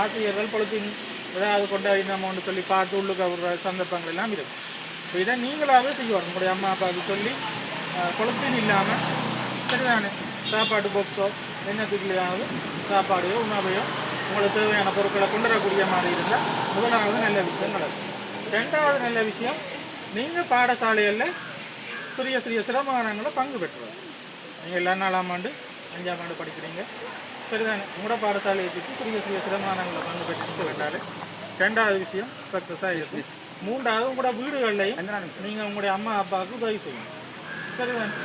ஆசிரியர்கள் பொழுத்தின் ஏதாவது கொண்டாடி நம்ம சொல்லி பார்த்து உள்ளுக்கு விடுற சந்தர்ப்பங்கள் எல்லாம் இருக்கும். ஸோ இதை நீங்களாகவே செய்யணும் உங்களுடைய அம்மா அப்பாவுக்கு சொல்லி கொளுத்தின் இல்லாமல் சரிதானே சாப்பாடு பாக்ஸோ என்னத்துக்குலையாவது சாப்பாடையோ உணவையோ உங்களுக்கு தேவையான பொருட்களை கொண்டு வரக்கூடிய மாதிரி இருந்தால் முதலாவது நல்ல விஷயம் நடக்கும். ரெண்டாவது நல்ல விஷயம் நீங்கள் பாடசாலைகளில் சிறிய சிறிய சிரமங்களை பங்கு பெற்றுவது நீங்கள் எல்லாம் நாலாம் ஆண்டு அஞ்சாம் ஆண்டு படிக்கிறீங்க. சரிதானே உங்களோட பாடசாலையை சுற்றி சிறிய சிறிய சிரமங்களை பங்கு பெற்று விட்டாலே ரெண்டாவது விஷயம் சக்ஸஸாக இருக்கும் மூன்றாவது உங்களோட வீடுகள்லையும் நீங்கள் உங்களுடைய அம்மா அப்பாவுக்கு உதவி செய்யணும். சரிதானே?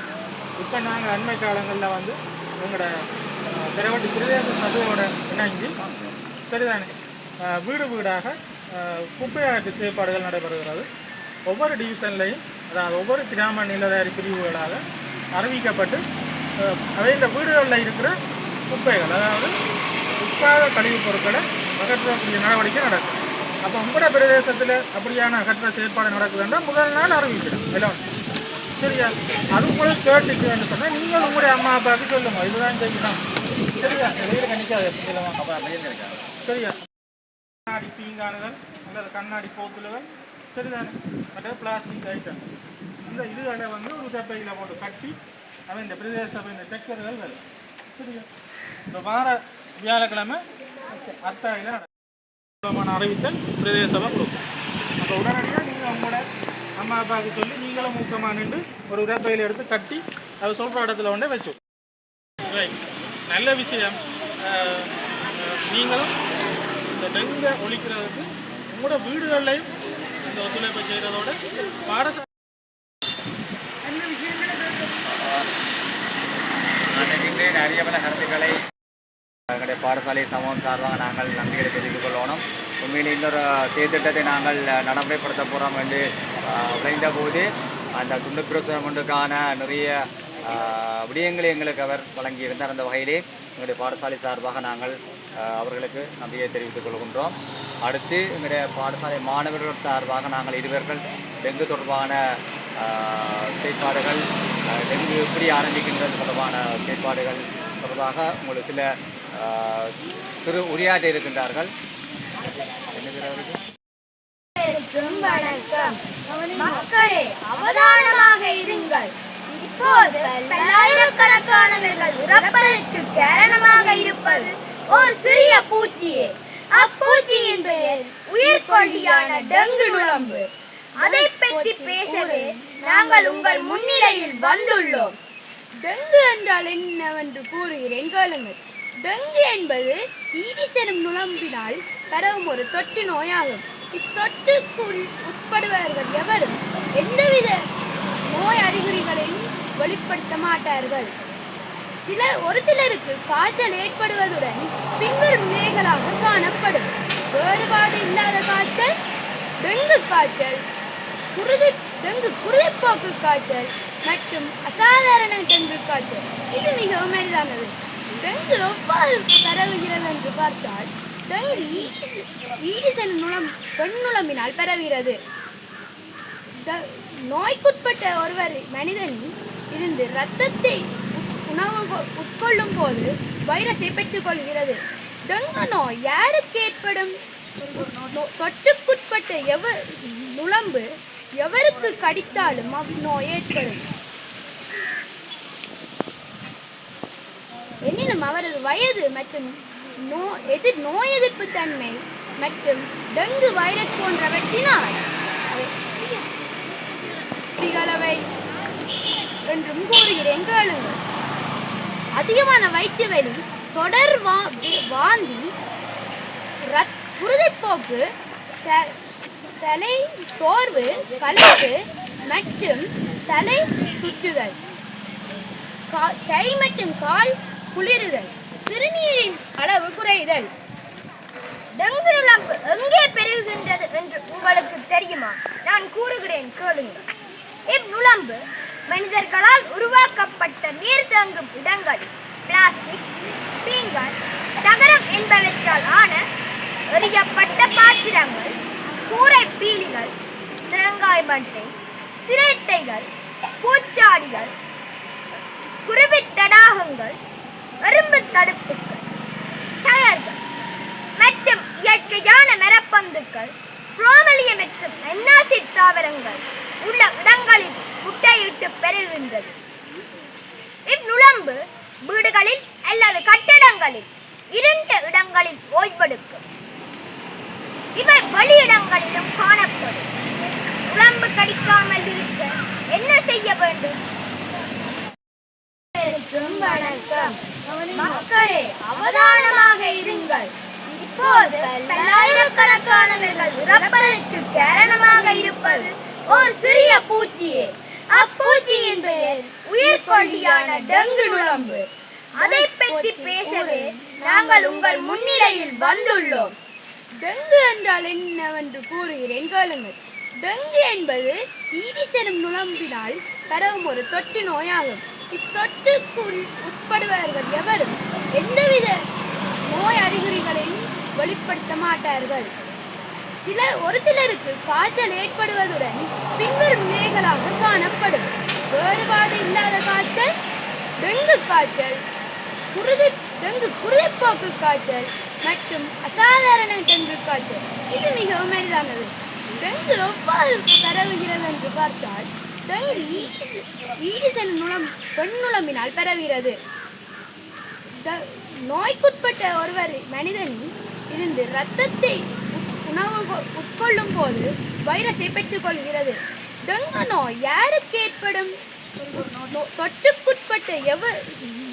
இப்போ நாங்கள் அண்மை காலங்களில் வந்து எங்களோட திரவட்டி பிரதேச சபையோட இணைஞ்சு சரிதானே? வீடு வீடாக குப்பை அகற்று செயற்பாடுகள் நடைபெறுகிறது. ஒவ்வொரு டிவிஷன்லையும் அதாவது ஒவ்வொரு கிராம நிலதாரி பிரிவுகளாக அறிவிக்கப்பட்டு அவை இந்த வீடுகளில் இருக்கிற குப்பைகள் அதாவது உட்காத கழிவுப் பொருட்களை அகற்றக்கூடிய நடவடிக்கை நடக்கும். அப்போ உங்களோட பிரதேசத்தில் அப்படியான அகற்ற செயற்பாடு நடக்குதுன்னா முதல் நாள் அறிவிக்கணும். எல்லாம் சரியா? அது உங்களுக்கு கேட்டுச்சுன்னு சொன்னால் நீங்கள் உங்களுடைய அம்மா அப்பாவுக்கு சொல்லுங்க. இதுதான் செய்யணும். சரியா? வெளியில் கணிக்காது. சரியா? கண்ணாடி பீங்கானுகள் அல்லது கண்ணாடி போத்துலுகள் சரிதானே? மற்ற பிளாஸ்டிக் ஐட்டம். இந்த இதுகளை வந்து ஒரு சப்பையில் போட்டு கட்டி அவன் இந்த பிரதேச சபை இந்த டெக்கர்கள் வரும். வார வியாழக்கிழமை அத்தாயில நடக்கும் அறிவித்தல் பிரதேச சபை கொடுக்கும் அப்போ உடனடியாக நீங்கள் உங்களோட அம்மா அப்பாவுக்கு சொல்லி நீங்களும் ஊக்கமாக நின்று ஒரு உரப்பையில் எடுத்து கட்டி அது சொல்கிற இடத்துல கொண்டே வச்சு. ரைட் நல்ல விஷயம். நீங்களும் இந்த டெங்கை ஒழிக்கிறதுக்கு உங்களோட வீடுகள்லையும் இந்த ஒத்துழைப்பை செய்கிறதோட பாடசாலை நான் நினைக்கின்றேன் பல கருத்துக்களை எங்களுடைய பாடசாலை சமூகம் சார்பாக நாங்கள் நன்றிகளை தெரிவித்துக் கொள்ளணும் உண்மையில் இன்னொரு சீர்திட்டத்தை நாங்கள் நடைமுறைப்படுத்த போகிறோம் என்று விளைந்த போது அந்த துண்டு பிரசுரம் நிறைய விடயங்களை எங்களுக்கு அவர் வழங்கியிருந்தார் அந்த வகையிலே எங்களுடைய பாடசாலை சார்பாக நாங்கள் அவர்களுக்கு நன்றியை தெரிவித்துக் கொள்கின்றோம். அடுத்து எங்களுடைய பாடசாலை மாணவர்கள் சார்பாக நாங்கள் இருவர்கள் டெங்கு தொடர்பான செயற்பாடுகள் டெங்கு எப்படி ஆரம்பிக்கின்றது தொடர்பான செயற்பாடுகள் தொடர்பாக உங்களுக்கு சில திரு உரையாற்ற இருக்கின்றார்கள். வணக்கம். மக்களே அவதானமாக இருங்கள். இப்போது பல்லாயிரக்கணக்கானவர்கள் இறப்பதற்கு காரணமாக இருப்பது ஒரு சிறிய பூச்சியே. அப்பூச்சியின் பெயர் உயிர்கொல்லியான டெங்கு நுழம்பு. அதை பற்றி பேசவே நாங்கள் உங்கள் முன்னிலையில் வந்துள்ளோம். டெங்கு என்றால் என்னவென்று கூறுகிறேன் கேளுங்கள். டெங்கு என்பது ஈடிசெனும் நுழம்பினால் பரவும் ஒரு தொற்று நோயாகும். இத்தொற்றுக்குள் உட்படுபவர்கள் எவரும் எந்தவித நோய் அறிகுறிகளையும் வெளிப்படுத்த மாட்டார்கள். சில ஒரு சிலருக்கு காய்ச்சல் ஏற்படுவதுடன் பின்வரும் நிலைகளாக காணப்படும். வேறுபாடு இல்லாத காய்ச்சல் டெங்கு காய்ச்சல் குருதி டெங்கு குருதிப்போக்கு காய்ச்சல் மற்றும் அசாதாரண டெங்கு காய்ச்சல். இது மிகவும் எளிதானது. டெங்கு எவ்வாறு பரவுகிறது என்று பார்த்தால் டெங்கு ஈடிசன் ஈடிஸ் நுளம் பெண் பரவுகிறது. ட- நோய்க்குட்பட்ட ஒருவர் மனிதன் இருந்து இரத்தத்தை உட்- உணவு உட்கொள்ளும் போது வைரஸை பெற்றுக்கொள்கிறது. டெங்கு நோய் யாருக்கு ஏற்படும்? தொற்றுக்குட்பட்ட எவ நுழம்பு எவருக்கு கடித்தாலும் அவ்நோய் ஏற்படும். எனினும் அவரது வயது மற்றும் நோ எதிர் நோய் எதிர்ப்பு தன்மை மற்றும் டெங்கு வைரஸ் போன்றவற்றினால் திகளவை என்றும் கூறுகிறேன் கேளுங்கள். அதிகமான வயிற்று வலி தொடர் வா வாந்தி ரத் குருதிப்போக்கு தலை சோர்வு களைப்பு மற்றும் தலை சுற்றுதல். கா- கை மற்றும் கால் குளிருதல். சிறுநீரின் அளவு குறைதல். டெங்கு நுழம்பு எங்கே பெருகுகின்றது என்று உங்களுக்கு தெரியுமா? நான் கூறுகிறேன் கேளுங்கள். இவ்நுழம்பு மனிதர்களால் உருவாக்கப்பட்ட நீர் தங்கும் இடங்கள். பிளாஸ்டிக் பீங்கான் தகரம் என்பவற்றால் ஆன எறியப்பட்ட பாத்திரங்கள். கூரை பீலிகள் தேங்காய் மட்டை சிரேட்டைகள் பூச்சாடிகள் குருவி தடாகங்கள் எறும்பு தடுப்புகள் டயர்கள் மற்றும் இயற்கையான மரப்பந்துக்கள் ரோமலிய மற்றும் அன்னாசி தாவரங்கள் உள்ள இடங்களில் முட்டையிட்டு பெறுகின்றது இந்நுழம்பு வீடுகளில் அல்லது கட்டடங்களில் இரண்டு இடங்களில் என்ன செய்ய வேண்டும்? வணக்கம். மக்களே அவதானமாக இருங்கள். இப்போது பல்லாயிரக்கணக்கானவர்கள் இறப்பதற்கு காரணமாக இருப்பது ஒரு சிறிய பூச்சியே. அப்பூச்சியின் பெயர் உயிர்கொல்லியான டெங்கு நுழம்பு அதை பற்றி பேசவே நாங்கள் உங்கள் முன்னிலையில் வந்துள்ளோம். டெங்கு என்றால் என்னவென்று கூறுகிறேன் கேளுங்கள். டெங்கு என்பது ஈடிசெரும் நுழம்பினால் பரவும் ஒரு தொற்று நோயாகும். இத்தொற்றுக்கு உட்படுபவர்கள் எவரும் எந்தவித நோய் அறிகுறிகளையும் வெளிப்படுத்த மாட்டார்கள். சில ஒரு சிலருக்கு காய்ச்சல் ஏற்படுவதுடன் பின்வரும் நிலைகளாக காணப்படும். வேறுபாடு இல்லாத காய்ச்சல் டெங்கு காய்ச்சல் குருதி டெங்கு குருதிப்போக்கு காய்ச்சல் மற்றும் அசாதாரண டெங்கு காய்ச்சல். இது மிகவும் எளிதானது. டெங்கு எவ்வாறு பரவுகிறது என்று பார்த்தால் டெங்கு ஈடிசன் ஈடிஸ் நுளம் பெண் நுளம்பினால் பரவுகிறது. நோய்க்குட்பட்ட ஒருவர் மனிதனில் இருந்து இரத்தத்தை உணவு உட்கொள்ளும் போது வைரஸை பெற்றுக்கொள்கிறது. டெங்கு நோய் யாருக்கு ஏற்படும்? நோ- தொற்றுக்குட்பட்ட எவ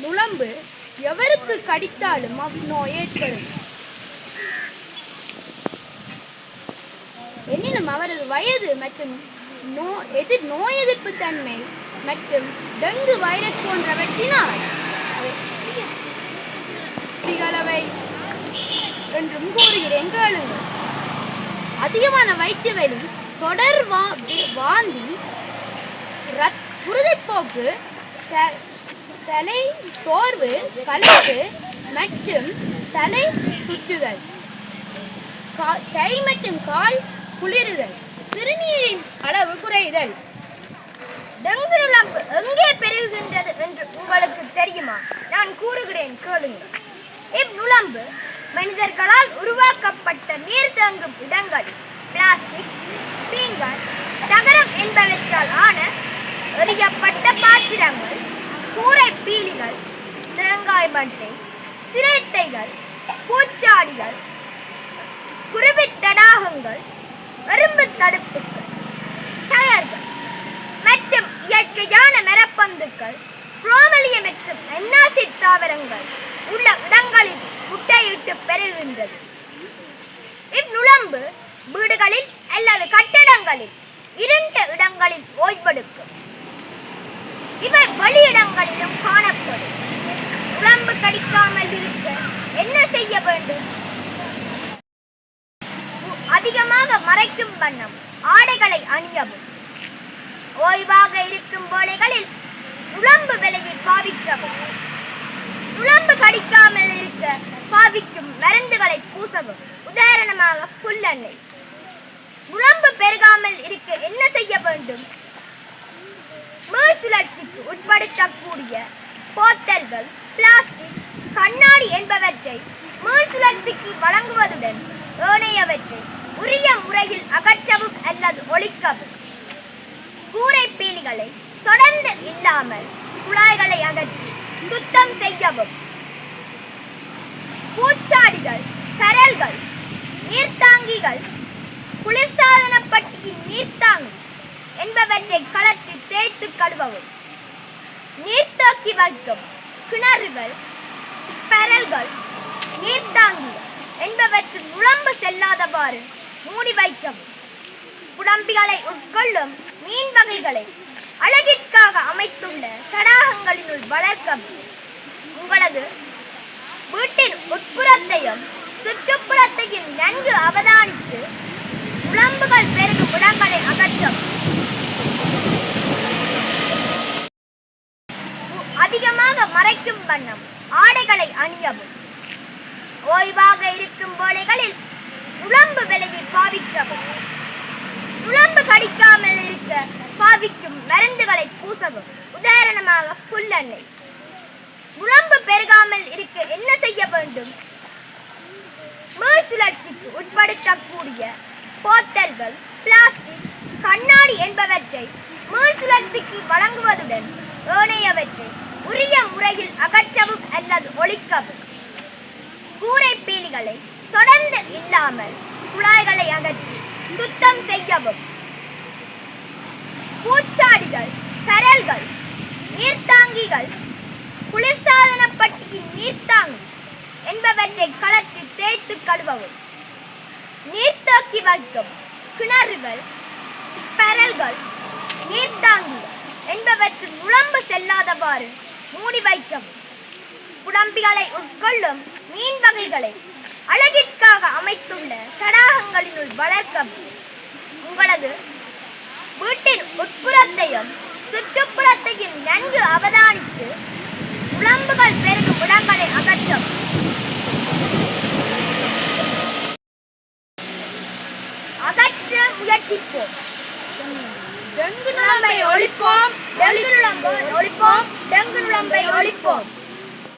நுளம்பு எவருக்கு கடித்தாலும் அவ்நோய் ஏற்படும். எனினும் அவரது வயது மற்றும் நோ எதிர் நோய் எதிர்ப்பு தன்மை மற்றும் டெங்கு வைரஸ் போன்றவற்றினால் அதிகளவை என்றும் கூறுகிறேன் கேளுங்கள். அதிகமான வயிற்று வலி தொடர் வா வாந்தி ரத் குருதிப்போக்கு த- தலை சோர்வு கலப்பு மற்றும் தலை சுற்றுதல். கா- கை மற்றும் கால் குளிருதல் சிறுநீரின் அளவு குறைதல். டெங்கு நுழம்பு எங்கே பெருகுகின்றது என்று உங்களுக்கு தெரியுமா? நான் கூறுகிறேன் கேளுங்கள். இவ்நுழம்பு மனிதர்களால் உருவாக்கப்பட்ட நீர் தங்கும் இடங்கள். பிளாஸ்டிக் பீங்கான் தகரம் என்பவற்றால் ஆன எறியப்பட்ட பாத்திரங்கள் கூரை பீலிகள் தேங்காய் மட்டை சிரட்டைகள் பூச்சாடிகள் குருவித் தடாகங்கள் எறும்பு தடுப்புகள் டயர்கள் மற்றும் இயற்கையான மரப்பந்துக்கள் புரோமலிய மற்றும் எண்ணாசி தாவரங்கள் உள்ள இடங்களில் முட்டையிட்டு பெறுகின்றது இந்நுழம்பு வீடுகளில் அல்லது கட்டடங்களில் இருண்ட இடங்களில் ஓய்வெடுக்கும். இவை வெளியிடங்களிலும் காணப்படும். உடம்பு கடிக்காமல் இருக்க என்ன செய்ய வேண்டும் உ- அதிகமாக வண்ணம் ஆடைகளை அணியவும். ஓய்வாக இருக்கும் வேளைகளில் உடம்பு விலையை பாவிக்கவும். உழம்பு கடிக்காமல் இருக்க பாவிக்கும் மருந்துகளை பூசவும். உதாரணமாக புல்லெண்ணெய் உடம்பு பெருகாமல் இருக்க என்ன செய்ய வேண்டும்? மீள் சுழற்சிக்கு உட்படுத்தக்கூடிய போத்தல்கள் பிளாஸ்டிக் கண்ணாடி என்பவற்றை மீள் சுழற்சிக்கு வழங்குவதுடன் ஏனையவற்றை முறையில் அகற்றவும் அல்லது ஒழிக்கவும். கூரை பீலிகளை தொடர்ந்து இல்லாமல் குழாய்களை அகற்றி சுத்தம் செய்யவும். பூச்சாடிகள் கரல்கள் நீர்த்தாங்கிகள் குளிர்சாதன பட்டியின் நீர்த்தாங்கி என்பவற்றை கலற்றி தேய்த்து கழுவவும். நீர்த்தாக்கி வைக்கும் கிணறுகள் பரல்கள் நீர்த்தாங்கிகள் என்பவற்றின் உழம்பு செல்லாதவாறு மூடி வைக்கவும். குடம்பிகளை உட்கொள்ளும் மீன் வகைகளை அழகிற்காக அமைத்துள்ள தடாகங்களினுள் வளர்க்கவும். உங்களது வீட்டின் உட்புறத்தையும் சுற்றுப்புறத்தையும் நன்கு அவதானித்து உடம்புகள் பெருகும் இடங்களை அகற்றவும். அதிகமாக மறைக்கும் வண்ணம் ஆடைகளை அணியவும். ஓய்வாக இருக்கும் வேளைகளில் உடம்பு விலையை பாவிக்கவும் உடம்பு கடிக்காமல் இருக்க பாவிக்கும் மருந்துகளை பூசவும் உதாரணமாக புல்லெண்ணெய். உடம்பு பெருகாமல் இருக்க என்ன செய்ய வேண்டும்? மீள் சுழற்சிக்கு உட்படுத்தக்கூடிய போத்தல்கள் பிளாஸ்டிக் கண்ணாடி என்பவற்றை மீள் சுழற்சிக்கு வழங்குவதுடன் ஏனையவற்றை உரிய முறையில் அகற்றவும் அல்லது ஒழிக்கவும். கூரை பீலிகளை தொடர்ந்து இல்லாமல் குழாய்களை அகற்றி சுத்தம் செய்யவும். பூச்சாடிகள் கரல்கள் நீர்த்தாங்கிகள் குளிர்சாதன பட்டியின் நீர்த்தாங்கி என்பவற்றை கலத்தி தேய்த்து கழுவவும். நீர்த்தாக்கி வைக்கும் கிணறுகள் பரல்கள் நீர்த்தாங்கி என்பவற்றின் நுழம்பு செல்லாதவாறு மூடி வைக்கவும். உடம்பிகளை உட்கொள்ளும் மீன் வகைகளை அழகிற்காக அமைத்துள்ள தடாகங்களினுள் வளர்க்கவும். உங்களது வீட்டின் உட்புறத்தையும் சுற்றுப்புறத்தையும் நன்கு அவதானித்து உடம்புகள் பெருகும் இடங்களை அகற்றும். அகற்ற முயற்சிப்போம். டெங்கு நுழம்பை ஒழிப்போம். டெங்கு நுழம்பை ஒழிப்போம். டெங்கு நுழம்பை ஒழிப்போம்.